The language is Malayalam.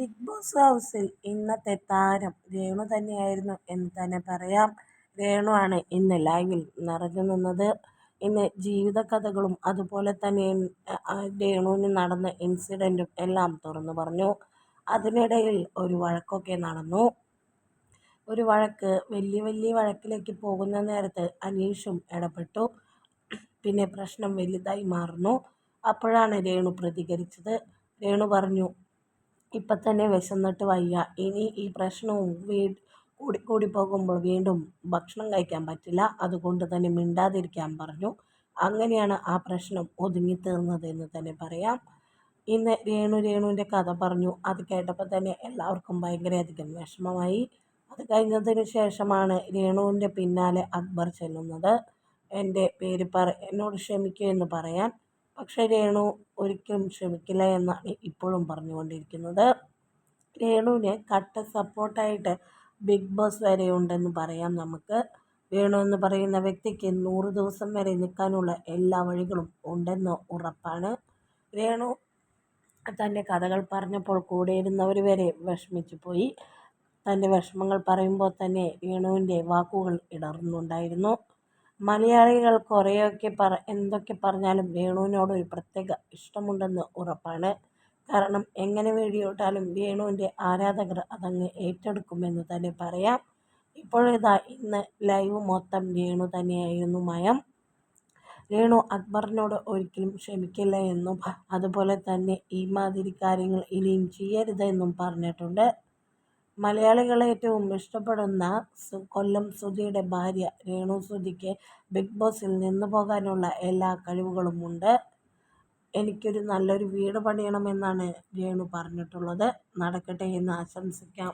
ബിഗ് ബോസ് ഹൗസിൽ ഇന്നത്തെ താരം രേണു തന്നെയായിരുന്നു എന്ന് തന്നെ പറയാം. രേണു ആണ് ഇന്ന് ലൈവിൽ നിറഞ്ഞു നിന്നത്. ഇന്ന് ജീവിത കഥകളും അതുപോലെ തന്നെ രേണുവിന് നടന്ന ഇൻസിഡന്റും എല്ലാം തുറന്നു പറഞ്ഞു. അതിനിടയിൽ ഒരു വഴക്കൊക്കെ നടന്നു. ഒരു വഴക്ക് വലിയ വലിയ വഴക്കിലേക്ക് പോകുന്ന നേരത്ത് അനീഷും ഇടപെട്ടു. പിന്നെ പ്രശ്നം വലുതായി മാറുന്നു. അപ്പോഴാണ് രേണു പ്രതികരിച്ചത്. രേണു പറഞ്ഞു ഇപ്പം തന്നെ വിശന്നിട്ട് വയ്യ. ഇനി ഈ പ്രശ്നവും കൂടി പോകുമ്പോൾ വീണ്ടും ഭക്ഷണം കഴിക്കാൻ പറ്റില്ല. അതുകൊണ്ട് തന്നെ മിണ്ടാതിരിക്കാൻ പറഞ്ഞു. അങ്ങനെയാണ് ആ പ്രശ്നം ഒതുങ്ങി തീർന്നതെന്ന് തന്നെ പറയാം. ഇന്ന് രേണു രേണുവിന്റെ കഥ പറഞ്ഞു. അത് കേട്ടപ്പോൾ തന്നെ എല്ലാവർക്കും ഭയങ്കരയധികം വിഷമമായി. അത് കഴിഞ്ഞതിന് ശേഷമാണ് രേണുവിന്റെ പിന്നാലെ അക്ബർ ചെല്ലുന്നത്. എന്റെ പേര് പറ എന്നോട് ക്ഷമിക്കൂ എന്ന് പറയാൻ പക്ഷേ രേണു ഒരിക്കലും ക്ഷമിക്കില്ല എന്നാണ് ഇപ്പോഴും പറഞ്ഞുകൊണ്ടിരിക്കുന്നത്. രേണുവിന് കട്ട സപ്പോർട്ടായിട്ട് ബിഗ് ബോസ് വരെ ഉണ്ടെന്ന് പറയാം നമുക്ക്. വേണു എന്ന് പറയുന്ന വ്യക്തിക്ക് നൂറ് ദിവസം വരെ നിൽക്കാനുള്ള എല്ലാ വഴികളും ഉണ്ടെന്ന് ഉറപ്പാണ്. രേണു തന്റെ കഥകൾ പറഞ്ഞപ്പോൾ കൂടെയിരുന്നവർ വരെ വിഷമിച്ചു പോയി. തന്റെ വിഷമങ്ങൾ പറയുമ്പോൾ തന്നെ രേണുവിന്റെ വാക്കുകൾ ഇടർന്നുണ്ടായിരുന്നു. മലയാളികൾ കുറേയൊക്കെ പറ എന്തൊക്കെ പറഞ്ഞാലും വേണുവിനോട് ഒരു പ്രത്യേക ഇഷ്ടമുണ്ടെന്ന് ഉറപ്പാണ്. കാരണം എങ്ങനെ വേടിയോട്ടാലും വേണുവിന്റെ ആരാധകർ അതങ്ങ് ഏറ്റെടുക്കുമെന്ന് തന്നെ പറയാം. ഇപ്പോഴിതാ ഇന്ന് ലൈവ് മൊത്തം വേണു തന്നെയായിരുന്നു മയം. രേണു അക്ബറിനോട് ഒരിക്കലും ക്ഷമിക്കില്ല എന്നും അതുപോലെ തന്നെ ഈ മാതിരി കാര്യങ്ങൾ ഇനിയും ചെയ്യരുത് എന്നും പറഞ്ഞിട്ടുണ്ട്. മലയാളികൾ ഏറ്റവും ഇഷ്ടപ്പെടുന്ന കൊല്ലം സുധിയുടെ ഭാര്യ രേണു സുധിക്ക് ബിഗ് ബോസിൽ നിന്ന് പോകാനുള്ള എല്ലാ കഴിവുകളുമുണ്ട് എനിക്കൊരു നല്ലൊരു വീട് പണിയണമെന്നാണ് രേണു പറഞ്ഞിട്ടുള്ളത്. നടക്കട്ടെ എന്ന് ആശംസിക്കാം.